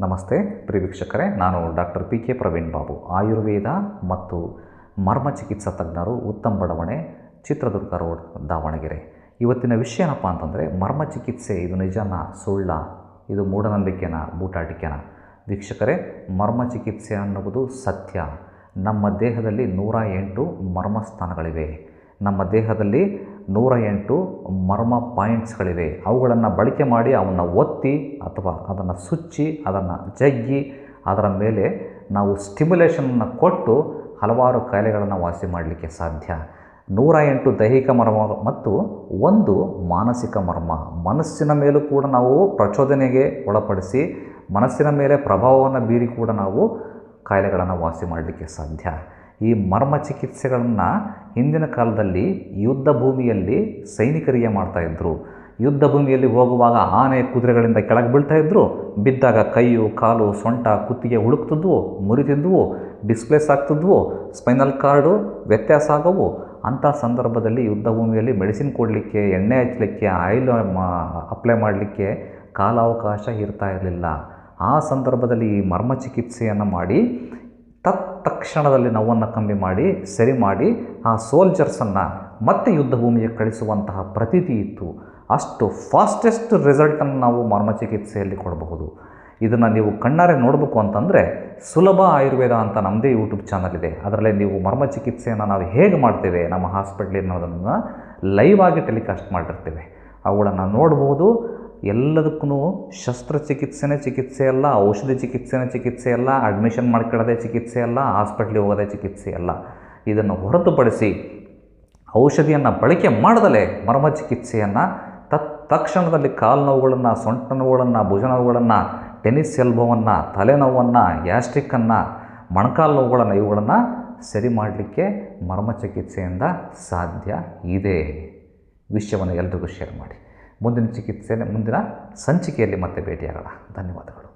ನಮಸ್ತೆ ಪ್ರಿವೀಕ್ಷಕರೇ ನಾನು doctor P K Praveen Babu, Ayurveda ಮತ್ತು ಮರ್ಮ ಚಿಕಿತ್ಸಾ ತಜ್ಞರು ಉತ್ತಮ ಬಡಾವಣೆ, ಚಿತ್ರದುರ್ಗ ರೋಡ್, ದಾವಣಗೆರೆ. ಇವತ್ತಿನ ವಿಷಯ ಏನಪ್ಪ ಅಂತಂದರೆ, ಮರ್ಮ ಚಿಕಿತ್ಸೆ ಇದು ನಿಜನ ಸುಳ್ಳ? ಇದು ಮೂಢನಂಬಿಕೆನ, ಬೂಟಾಟಿಕೆನ? ವೀಕ್ಷಕರೇ, ಮರ್ಮ ಚಿಕಿತ್ಸೆ ಅನ್ನುವುದು ಸತ್ಯ. ನಮ್ಮ ದೇಹದಲ್ಲಿ ನೂರ ಎಂಟು ಮರ್ಮಸ್ಥಾನಗಳಿವೆ. ನಮ್ಮ ದೇಹದಲ್ಲಿ ನೂರ ಎಂಟು ಮರ್ಮ ಪಾಯಿಂಟ್ಸ್ಗಳಿವೆ. ಅವುಗಳನ್ನು ಬಳಕೆ ಮಾಡಿ ಅವನ್ನು ಒತ್ತಿ ಅಥವಾ ಅದನ್ನು ಸುಚ್ಚಿ, ಅದನ್ನು ಜಗ್ಗಿ, ಅದರ ಮೇಲೆ ನಾವು ಸ್ಟಿಮ್ಯುಲೇಷನನ್ನು ಕೊಟ್ಟು ಹಲವಾರು ಕಾಯಿಲೆಗಳನ್ನು ವಾಸಿ ಮಾಡಲಿಕ್ಕೆ ಸಾಧ್ಯ. ನೂರ ಎಂಟು ದೈಹಿಕ ಮರ್ಮ ಮತ್ತು ಒಂದು ಮಾನಸಿಕ ಮರ್ಮ. ಮನಸ್ಸಿನ ಮೇಲೂ ಕೂಡ ನಾವು ಪ್ರಚೋದನೆಗೆ ಒಳಪಡಿಸಿ, ಮನಸ್ಸಿನ ಮೇಲೆ ಪ್ರಭಾವವನ್ನು ಬೀರಿ ಕೂಡ ನಾವು ಕಾಯಿಲೆಗಳನ್ನು ವಾಸಿ ಮಾಡಲಿಕ್ಕೆ ಸಾಧ್ಯ. ಈ ಮರ್ಮ ಚಿಕಿತ್ಸೆಗಳನ್ನು ಹಿಂದಿನ ಕಾಲದಲ್ಲಿ ಯುದ್ಧ ಭೂಮಿಯಲ್ಲಿ ಸೈನಿಕರಿಗೆ ಮಾಡ್ತಾಯಿದ್ರು ಯುದ್ಧ ಭೂಮಿಯಲ್ಲಿ ಹೋಗುವಾಗ ಆನೆ ಕುದುರೆಗಳಿಂದ ಕೆಳಗೆ ಬೀಳ್ತಾಯಿದ್ರು ಬಿದ್ದಾಗ ಕೈಯು, ಕಾಲು, ಸೊಂಟ, ಕುತ್ತಿಗೆ ಹುಡುಕ್ತಿದ್ವು, ಮುರಿತಿದ್ವು, ಡಿಸ್ಪ್ಲೇಸ್ ಆಗ್ತಿದ್ವು, ಸ್ಪೈನಲ್ ಕಾರ್ಡು ವ್ಯತ್ಯಾಸ ಆಗವು. ಅಂಥ ಸಂದರ್ಭದಲ್ಲಿ ಯುದ್ಧ ಭೂಮಿಯಲ್ಲಿ ಮೆಡಿಸಿನ್ ಕೊಡಲಿಕ್ಕೆ, ಎಣ್ಣೆ ಹಚ್ಚಲಿಕ್ಕೆ, ಆಯಿಲ್ ಅಪ್ಲೈ ಮಾಡಲಿಕ್ಕೆ ಕಾಲಾವಕಾಶ ಇರ್ತಾ ಇರಲಿಲ್ಲ. ಆ ಸಂದರ್ಭದಲ್ಲಿ ಈ ಮರ್ಮ ಚಿಕಿತ್ಸೆಯನ್ನು ಮಾಡಿ ತತ್ ತಕ್ಷಣದಲ್ಲಿ ನೋವನ್ನು ಕಮ್ಮಿ ಮಾಡಿ, ಸರಿ ಮಾಡಿ, ಆ ಸೋಲ್ಜರ್ಸನ್ನು ಮತ್ತೆ ಯುದ್ಧ ಭೂಮಿಗೆ ಕಳಿಸುವಂತಹ ಪ್ರತೀತಿ ಇತ್ತು. ಅಷ್ಟು ಫಾಸ್ಟೆಸ್ಟ್ ರಿಸಲ್ಟನ್ನು ನಾವು ಮರ್ಮ ಚಿಕಿತ್ಸೆಯಲ್ಲಿ ಕೊಡಬಹುದು. ಇದನ್ನು ನೀವು ಕಣ್ಣಾರೆ ನೋಡಬೇಕು ಅಂತಂದರೆ ಸುಲಭ ಆಯುರ್ವೇದ ಅಂತ ನಮ್ಮದೇ ಯೂಟ್ಯೂಬ್ ಚಾನಲ್ ಇದೆ. ಅದರಲ್ಲಿ ನೀವು ಮರ್ಮ ಚಿಕಿತ್ಸೆಯನ್ನು ನಾವು ಹೇಗೆ ಮಾಡ್ತೇವೆ, ನಮ್ಮ ಹಾಸ್ಪಿಟ್ಲಿನ ಅನ್ನೋದನ್ನು ಲೈವ್ ಆಗಿ ಟೆಲಿಕಾಸ್ಟ್ ಮಾಡಿರ್ತೇವೆ. ಅವುಗಳನ್ನು ನೋಡ್ಬೋದು ಎಲ್ಲದಕ್ಕೂ ಶಸ್ತ್ರಚಿಕಿತ್ಸೆನೇ ಚಿಕಿತ್ಸೆ ಅಲ್ಲ, ಔಷಧಿ ಚಿಕಿತ್ಸೆನೇ ಚಿಕಿತ್ಸೆ ಅಲ್ಲ ಅಡ್ಮಿಷನ್ ಮಾಡ್ಕೊಳ್ಳೋದೇ ಚಿಕಿತ್ಸೆ ಅಲ್ಲ ಹಾಸ್ಪಿಟ್ಲಿಗೆ ಹೋಗೋದೇ ಚಿಕಿತ್ಸೆ ಅಲ್ಲ. ಇದನ್ನು ಹೊರತುಪಡಿಸಿ ಔಷಧಿಯನ್ನು ಬಳಕೆ ಮಾಡದಲೇ ಮರ್ಮ ಚಿಕಿತ್ಸೆಯನ್ನು ತತ್ ತಕ್ಷಣದಲ್ಲಿ ಕಾಲು ನೋವುಗಳನ್ನು ಸೊಂಟ ನೋವುಗಳನ್ನು ಭುಜ ನೋವುಗಳನ್ನು ಟೆನಿಸ್ ಎಲ್ಬೋವನ್ನು, ತಲೆನೋವನ್ನು ಗ್ಯಾಸ್ಟ್ರಿಕ್ಕನ್ನು ಮೊಣಕಾಲು ನೋವುಗಳನ್ನು ಇವುಗಳನ್ನು ಸರಿ ಮಾಡಲಿಕ್ಕೆ ಮರ್ಮ ಚಿಕಿತ್ಸೆಯಿಂದ ಸಾಧ್ಯ ಇದೆ. ವಿಷಯವನ್ನು ಎಲ್ರಿಗೂ ಶೇರ್ ಮಾಡಿ. ಮುಂದಿನ ಚಿಕಿತ್ಸೆ ಮುಂದಿನ ಸಂಚಿಕೆಯಲ್ಲಿ ಮತ್ತೆ ಭೇಟಿಯಾಗೋಣ. ಧನ್ಯವಾದಗಳು.